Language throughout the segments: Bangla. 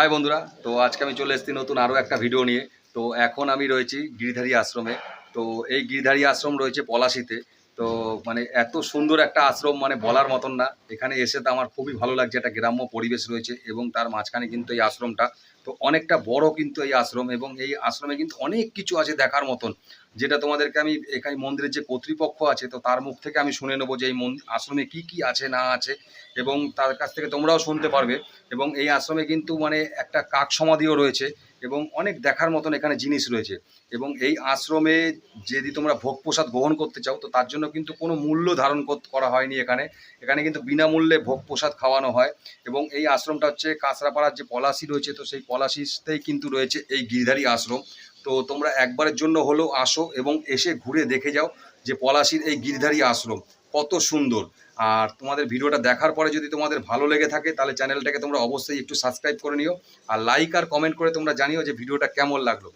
হাই বন্ধুরা, তো আজকে আমি চলে এসেছি নতুন আরও একটা ভিডিও নিয়ে। তো এখন আমি রয়েছি গিরিধারী আশ্রমে। তো এই গিরিধারী আশ্রম রয়েছে পলাশিতে। তো মানে এত সুন্দর একটা আশ্রম মানে বলার মতন না। এখানে এসে তো আমার খুবই ভালো লাগছে, একটা গ্রাম্য পরিবেশ রয়েছে এবং তার মাঝখানে কিন্তু এই আশ্রমটা। তো অনেকটা বড় কিন্তু এই আশ্রম এবং এই আশ্রমে কিন্তু অনেক কিছু আছে দেখার মতন। যেটা তোমাদেরকে আমি এখানে মন্দিরের যে কর্তৃপক্ষ আছে, তো তার মুখ থেকে আমি শুনে নেব যে এই আশ্রমে কি কি আছে, না আছে, এবং তার কাছ থেকে তোমরাও শুনতে পারবে। এবং এই আশ্রমে কিন্তু মানে একটা কাক সমাধিও রয়েছে, এবং অনেক দেখার মতন এখানে জিনিস রয়েছে। এবং এই আশ্রমে যদি তোমরা ভোগ প্রসাদ গ্রহণ করতে চাও, তো তার জন্য কিন্তু কোনো মূল্য ধারণ করা হয়নি এখানে। এখানে কিন্তু বিনামূল্যে ভোগ প্রসাদ খাওয়ানো হয়। এবং এই আশ্রমটা হচ্ছে কাঁচরাপাড়ার যে পলাশি রয়েছে, তো সেই পলাশিতেই কিন্তু রয়েছে এই গিরধারী আশ্রম। তো তোমরা একবারের জন্য হলেও আসো এবং এসে ঘুরে দেখে যাও যে পলাশির এই গিরধারী আশ্রম, কত সুন্দর। আর তোমাদের ভিডিওটা দেখার পরে যদি তোমাদের ভালো লেগে থাকে, তাহলে চ্যানেলটাকে তোমরা অবশ্যই একটু সাবস্ক্রাইব করে নিও। আর লাইক আর কমেন্ট করে তোমরা জানিও যে ভিডিওটা কেমন লাগল।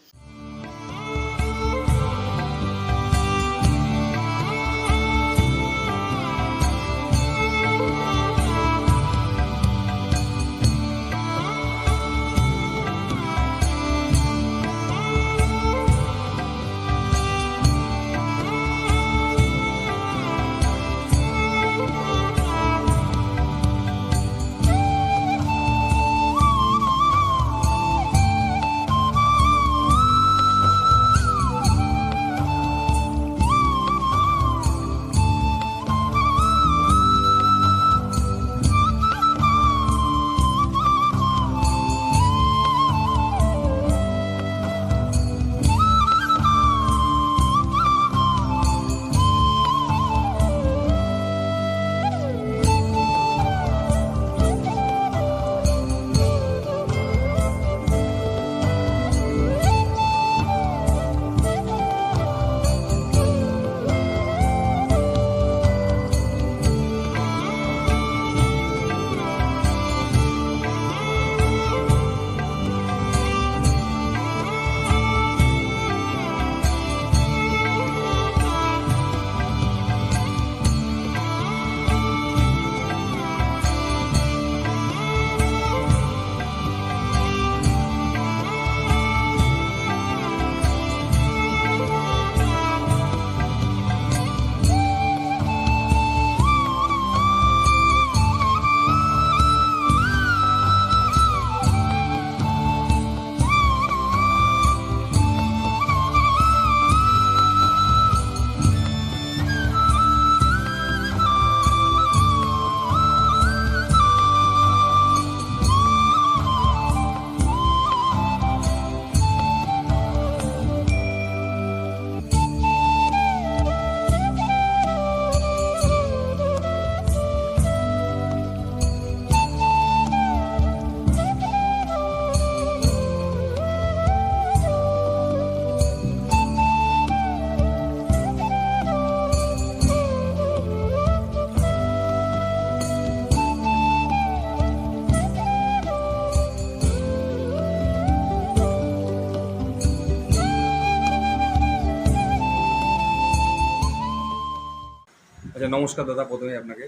নমস্কার দাদা প্রথমে আপনাকে।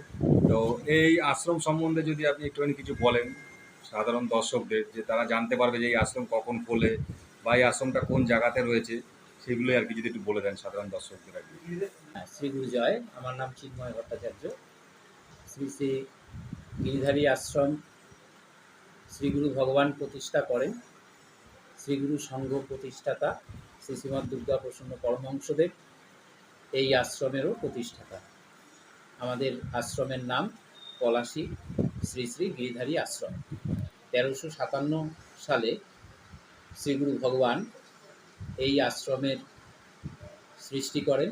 তো এই আশ্রম সম্বন্ধে যদি আপনি একটুখানি কিছু বলেন সাধারণ দর্শকদের যে তারা জানতে পারবে যে এই আশ্রম কখন খোলে বা এই আশ্রমটা কোন জায়গাতে রয়েছে সেগুলো আর কি যদি একটু বলে দেন সাধারণ দর্শকদের আর কি। হ্যাঁ, শ্রী গুরু জয়। আমার নাম চিন্ময় ভট্টাচার্য। শ্রী শ্রী গিরিধারী আশ্রম শ্রী গুরু ভগবান প্রতিষ্ঠা করেন। শ্রী গুরু সংঘ প্রতিষ্ঠাতা শ্রী শ্রীমৎ দুর্গা প্রসন্ন পরমহংসদেব এই আশ্রমেরও প্রতিষ্ঠাতা। আমাদের আশ্রমের নাম পলাশী শ্রী শ্রী গিরিধারী আশ্রম। তেরোশো সাতান্ন সালে শ্রী গুরু ভগবান এই আশ্রমের সৃষ্টি করেন।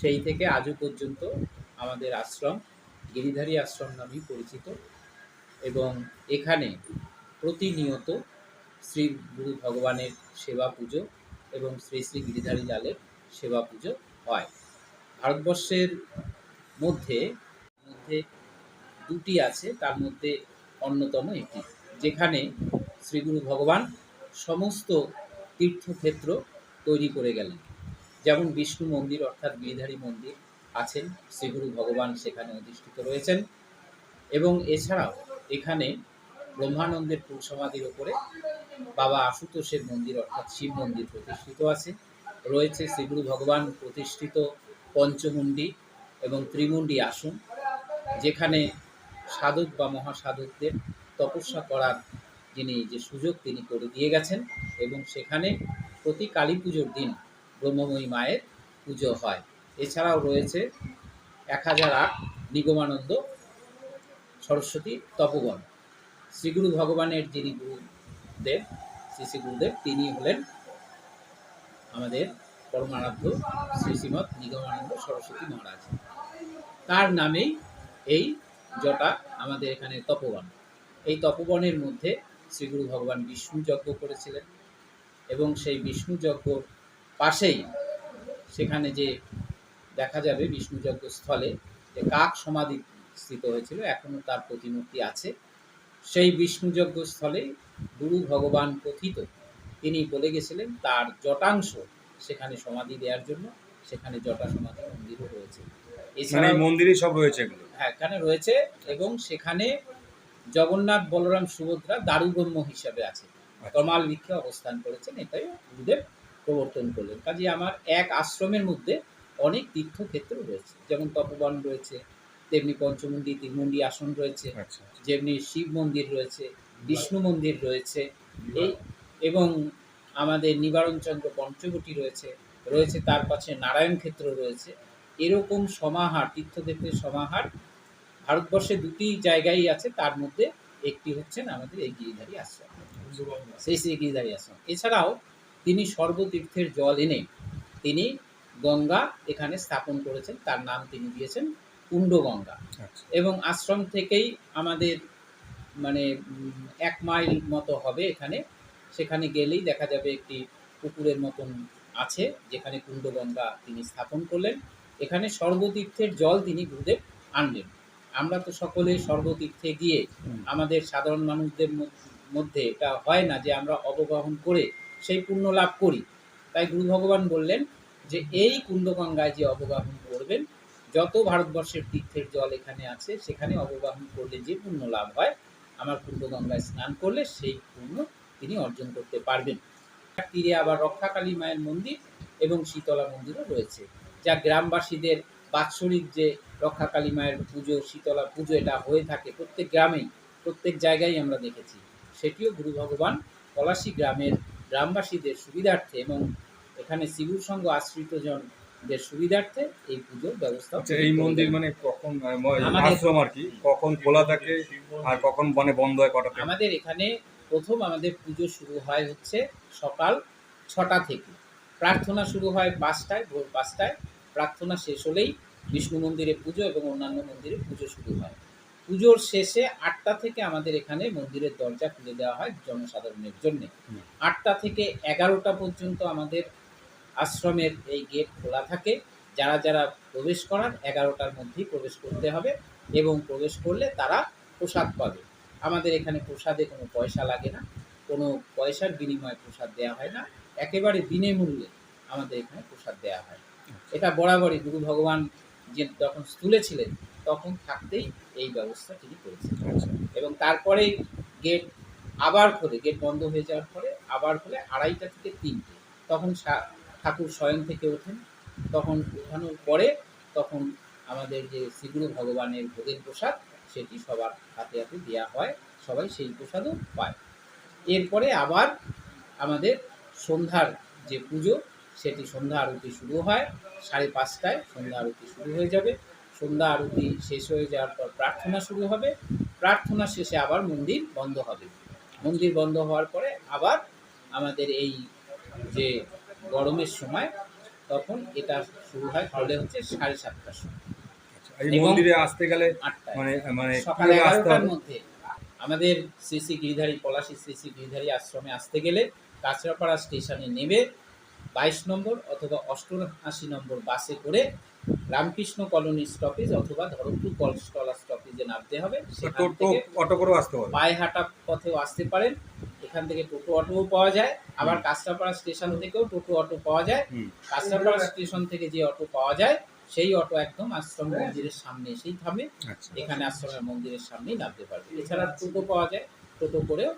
সেই থেকে আজও পর্যন্ত আমাদের আশ্রম গিরিধারী আশ্রম নামেই পরিচিত এবং এখানে প্রতিনিয়ত শ্রী গুরু ভগবানের সেবা পুজো এবং শ্রী শ্রী গিরিধারী লালের সেবা পুজো হয়। ভারতবর্ষের মধ্যে মধ্যে দুটি আছে, তার মধ্যে অন্যতম একটি, যেখানে শ্রীগুরু ভগবান সমস্ত তীর্থক্ষেত্র তৈরি করে গেলেন। যেমন বিষ্ণু মন্দির, অর্থাৎ গিরিধারী মন্দির আছেন, শ্রীগুরু ভগবান সেখানে অধিষ্ঠিত রয়েছেন। এবং এছাড়াও এখানে ব্রহ্মানন্দের সমাধির ওপরে বাবা আশুতোষের মন্দির, অর্থাৎ শিব মন্দির প্রতিষ্ঠিত আছে। রয়েছে শ্রীগুরু ভগবান প্রতিষ্ঠিত পঞ্চমুণ্ডি এবং ত্রিমুণ্ডি আসন, যেখানে সাধক বা মহাসাধকদের তপস্যা করার যিনি যে সুযোগ তিনি করে দিয়ে গেছেন এবং সেখানে প্রতি কালী পুজোর দিন ব্রহ্মময়ী মায়ের পুজো হয়। এছাড়াও রয়েছে এক হাজার আট নিগমানন্দ সরস্বতী তপবন। শ্রীগুরু ভগবানের যিনি গুরুদেব, শ্রী শ্রী গুরুদেব তিনি হলেন আমাদের পরমারাধ্য শ্রী শ্রীমৎ নিগমানন্দ সরস্বতী মহারাজ। তার নামেই এই জটা আমাদের এখানে তপবন। এই তপবনের মধ্যে শ্রীগুরু ভগবান বিষ্ণু যজ্ঞ করেছিলেন এবং সেই বিষ্ণু যজ্ঞর পাশেই সেখানে যে দেখা যাবে বিষ্ণু যজ্ঞ স্থলে যে কাক সমাধি স্থিত হয়েছিল এখনও তার প্রতিমূর্তি আছে। সেই বিষ্ণু যজ্ঞ স্থলে গুরু ভগবান কথিত তিনি বলে গেছিলেন, তার জটাংশ সেখানে সমাধি দেওয়ার জন্য সেখানে জটা সমাধি মন্দিরও রয়েছে। মানে এছাড়াও এই মন্দিরেই সব রয়েছে হ্যাঁ এখানে রয়েছে এবং সেখানে জগন্নাথ বলরাম সুভদ্রা দারুব্রহ্ম হিসাবে আছে। তমাল বৃক্ষে অবস্থান করেছেন এটাই গুরুদেব প্রবর্তন করলেন। কাজে আমার এক আশ্রমের মধ্যে অনেক তীর্থক্ষেত্র রয়েছে যেমন তপবন রয়েছে তেমনি পঞ্চমুণ্ডি তিরমুণ্ডি আসন রয়েছে আচ্ছা। যেমনি শিব মন্দির রয়েছে বিষ্ণু মন্দির রয়েছে এই এবং আমাদের নিবারণচন্দ্র পঞ্চবটি রয়েছে রয়েছে তার পাশে নারায়ণ ক্ষেত্র রয়েছে। এরকম সমাহার তীর্থক্ষেত্রের সমাহার ভারতবর্ষে দুটি জায়গায় আছে তার মধ্যে একটি হচ্ছেন আমাদের এই গিরিধারী আশ্রম সেই শ্রী গিরিধারী আশ্রম। এছাড়াও তিনি সর্বতীর্থের জল এনে তিনি গঙ্গা এখানে স্থাপন করেছেন তার নাম তিনি দিয়েছেন কুণ্ডগঙ্গা। আচ্ছা। এবং আশ্রম থেকেই আমাদের মানে এক মাইল মতো হবে এখানে সেখানে গেলেই দেখা যাবে একটি পুকুরের মতন আছে যেখানে কুণ্ডগঙ্গা তিনি স্থাপন করলেন। এখানে সর্বতীর্থের জল তিনি গুরুদেব আনলেন। আমরা তো সকলে সর্বতীর্থে গিয়ে আমাদের সাধারণ মানুষদের মধ্যে এটা হয় না যে আমরা অবগাহন করে সেই পুণ্য লাভ করি। তাই গুরু ভগবান বললেন যে এই কুণ্ডগঙ্গায় যে অবগাহন করবেন যত ভারতবর্ষের তীর্থের জল এখানে আছে সেখানে অবগাহন করলে যে পুণ্য লাভ হয় আমার কুণ্ডগঙ্গায় স্নান করলে সেই পুণ্য তিনি অর্জন করতে পারবেন। তীরে আবার রক্ষাকালী মায়ের মন্দির এবং শীতলা মন্দিরও রয়েছে যা গ্রামবাসীদের বাৎসরিক যে রক্ষাকালী মায়ের পুজো শীতলা পুজো এটা হয়ে থাকে প্রত্যেক গ্রামেই প্রত্যেক জায়গায় আমরা দেখেছি। সেটিও গুরু ভগবান পলাশী গ্রামের গ্রামবাসীদের সুবিধার্থে এবং এখানে শিবুর সঙ্গ আশ্রিত জনদের সুবিধার্থে এই পুজোর ব্যবস্থা আচ্ছা এই মন্দির মানে কখন আশ্রম আর কি? কখন খোলা থাকে আর কখন মানে বন্ধ হয় কটা আমাদের এখানে প্রথম আমাদের পুজো শুরু হয় হচ্ছে সকাল ছটা থেকে। প্রার্থনা শুরু হয় পাঁচটায় ভোর পাঁচটায়। প্রার্থনা শেষ হলেই বিষ্ণু মন্দিরে পুজো এবং অন্যান্য মন্দিরে পুজো শুরু হয়। পুজোর শেষে আটটা থেকে আমাদের এখানে মন্দিরের দরজা খুলে দেওয়া হয় জনসাধারণের জন্য। আটটা থেকে এগারোটা পর্যন্ত আমাদের আশ্রমের এই গেট খোলা থাকে। যারা যারা প্রবেশ করার এগারোটার মধ্যেই প্রবেশ করতে হবে এবং প্রবেশ করলে তারা প্রসাদ পাবে। আমাদের এখানে প্রসাদে কোনো পয়সা লাগে না কোনো পয়সার বিনিময়ে প্রসাদ দেওয়া হয় না একেবারে বিনামূল্যে আমাদের এখানে প্রসাদ দেওয়া হয়। এটা বরাবরই গুরু ভগবান যে যখন স্থূলে ছিলেন তখন থাকতেই এই ব্যবস্থা তিনি করেছেন। আচ্ছা। এবং তারপরে গেট আবার খোলে গেট বন্ধ হয়ে যাওয়ার পরে আবার খোলে আড়াইটা থেকে তিনটে। তখন সা- ঠাকুর স্বয়ং থেকে ওঠেন। তখন ওঠানোর পরে তখন আমাদের যে শ্রীগুরু ভগবানের ভোগের প্রসাদ সেটি সবার হাতে হাতে দেওয়া হয়, সবাই সেই প্রসাদও পায়। এরপরে আবার আমাদের সন্ধ্যার যে পুজো, সেটি সন্ধ্যা আরতি শুরু হয়, সাড়ে পাঁচটায় সন্ধ্যা আরতি শুরু হয়ে যাবে। সন্ধ্যা আরতি শেষ হয়ে যাওয়ার পর প্রার্থনা শুরু হবে। প্রার্থনা শেষে আবার মন্দির বন্ধ হবে। মন্দির বন্ধ হওয়ার পরে আবার আমাদের এই যে গরমের সময়, তখন এটা শুরু হয়, হলে হচ্ছে সাড়ে সাতটার সময়। এই মন্দিরে আসতে গেলে মানে মানে সকাল এগারোটার মধ্যে। আমাদের শ্রী শ্রী গিরিধারী পলাশী শ্রী শ্রী গিরিধারী আশ্রমে আসতে গেলে কাঁচরাপাড়া স্টেশনে নেমে বাইশ নম্বর অথবা অষ্টআশি নম্বর বাসে করে রামকৃষ্ণ কলোনি স্টপেজ অথবা ধরমপুর কলস্টলা স্টপেজে নামতে হবে। সেখান টোটো থেকে অটো করেও আসতে হবে? পায়ে হাঁটা পথেও আসতে পারেন। এখান থেকে টোটো অটোও পাওয়া যায়। আবার কাঁচরাপাড়া স্টেশন থেকেও টোটো অটো পাওয়া যায়। কাঁচরাপাড়া স্টেশন থেকে যে অটো পাওয়া যায় সেই অটো একদম আশ্রম মন্দিরের সামনে এসেই থামে। আচ্ছা এখানে আশ্রমের মন্দিরের সামনেই নামতে পারবে। এছাড়া টোটো পাওয়া যায়। টোটো করেও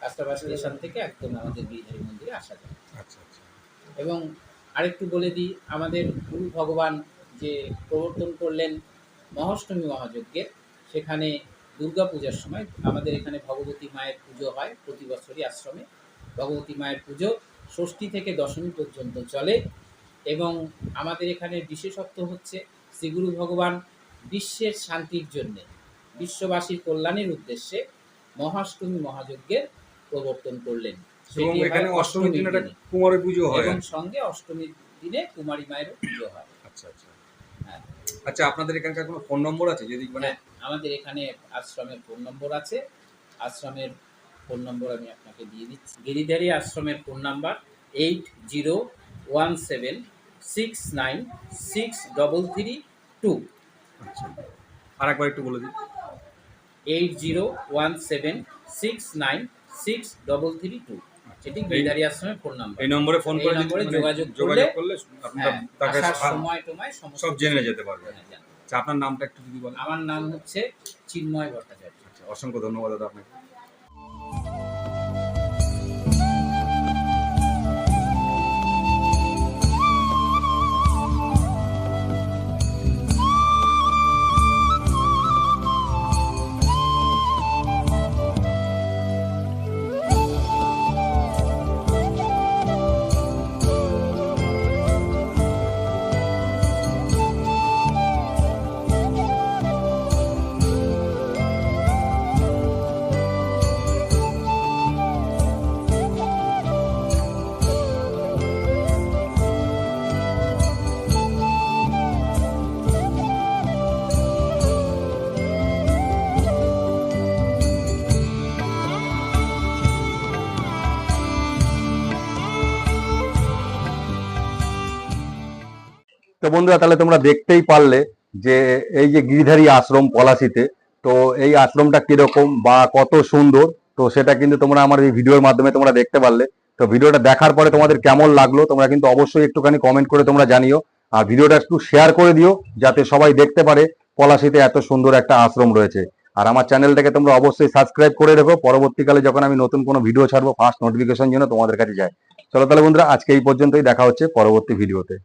কাস্টাবার স্টেশন থেকে একদম আমাদের গিরিধারী মন্দিরে আসা যায়। আচ্ছা আচ্ছা। এবং আরেকটু বলে দিই আমাদের গুরু ভগবান যে প্রবর্তন করলেন মহাষ্টমী মহাযজ্ঞের সেখানে দুর্গা পূজার সময় আমাদের এখানে ভগবতী মায়ের পুজো হয় প্রতি বছরই আশ্রমে। ভগবতী মায়ের পুজো ষষ্ঠী থেকে দশমী পর্যন্ত চলে। এবং আমাদের এখানে বিশেষত্ব হচ্ছে শ্রীগুরু ভগবান বিশ্বের শান্তির জন্যে বিশ্ববাসীর কল্যাণের উদ্দেশ্যে মহাষ্টমী মহাযজ্ঞের প্রবর্তন করলেন। এবং এখানে অষ্টমীর দিন। একটা কুমারের পুজো হয়। এবং সঙ্গে অষ্টমীর দিনে কুমারী মায়েরও পুজো হয়। আচ্ছা আচ্ছা। হ্যাঁ। আচ্ছা আপনাদের এখানকার কোনো ফোন নম্বর আছে? যদি মানে হ্যাঁ, আমাদের এখানে আশ্রমের ফোন নম্বর আছে। আশ্রমের ফোন নম্বর আমি আপনাকে দিয়ে দিচ্ছি। গিরিধারী আশ্রমের phone number eight zero one seven six nine six double three two আচ্ছা। আর একবার একটু বলে দিন। Eight zero one seven six nine six double three two এটি গিরিধারী আশ্রমের ফোন নাম্বার এই নম্বরে ফোন করে নম্বরে মানে যোগাযোগ যোগাযোগ করলে- হ্যাঁ, তাকে সময় টময় সব জেনে যেতে পারবে। হ্যাঁ। আচ্ছা আপনার নামটা একটু যদি বলেন। আমার নাম হচ্ছে চিন্ময় ভট্টাচার্য। আচ্ছা অসংখ্য ধন্যবাদ দাদা আপনাকে। তো বন্ধুরা, তাহলে তোমরা দেখতেই পারলে যে এই যে গিরিধারী আশ্রম পলাশিতে, তো এই আশ্রমটা কীরকম বা কত সুন্দর, তো সেটা কিন্তু তোমরা আমার এই ভিডিওর মাধ্যমে তোমরা দেখতে পারলে। তো ভিডিওটা দেখার পরে তোমাদের কেমন লাগল, তোমরা কিন্তু অবশ্যই একটুখানি কমেন্ট করে তোমরা জানিও। আর ভিডিওটা একটু শেয়ার করে দিও, যাতে সবাই দেখতে পারে পলাশিতে এত সুন্দর একটা আশ্রম রয়েছে। আর আমার চ্যানেলটাকে তোমরা অবশ্যই সাবস্ক্রাইব করে রেখো। পরবর্তীকালে যখন আমি নতুন কোনো ভিডিও ছাড়বো ফার্স্ট নোটিফিকেশন যেন তোমাদের কাছে যায়। চলো তাহলে বন্ধুরা, আজকে এই পর্যন্তই দেখা হচ্ছে পরবর্তী ভিডিওতে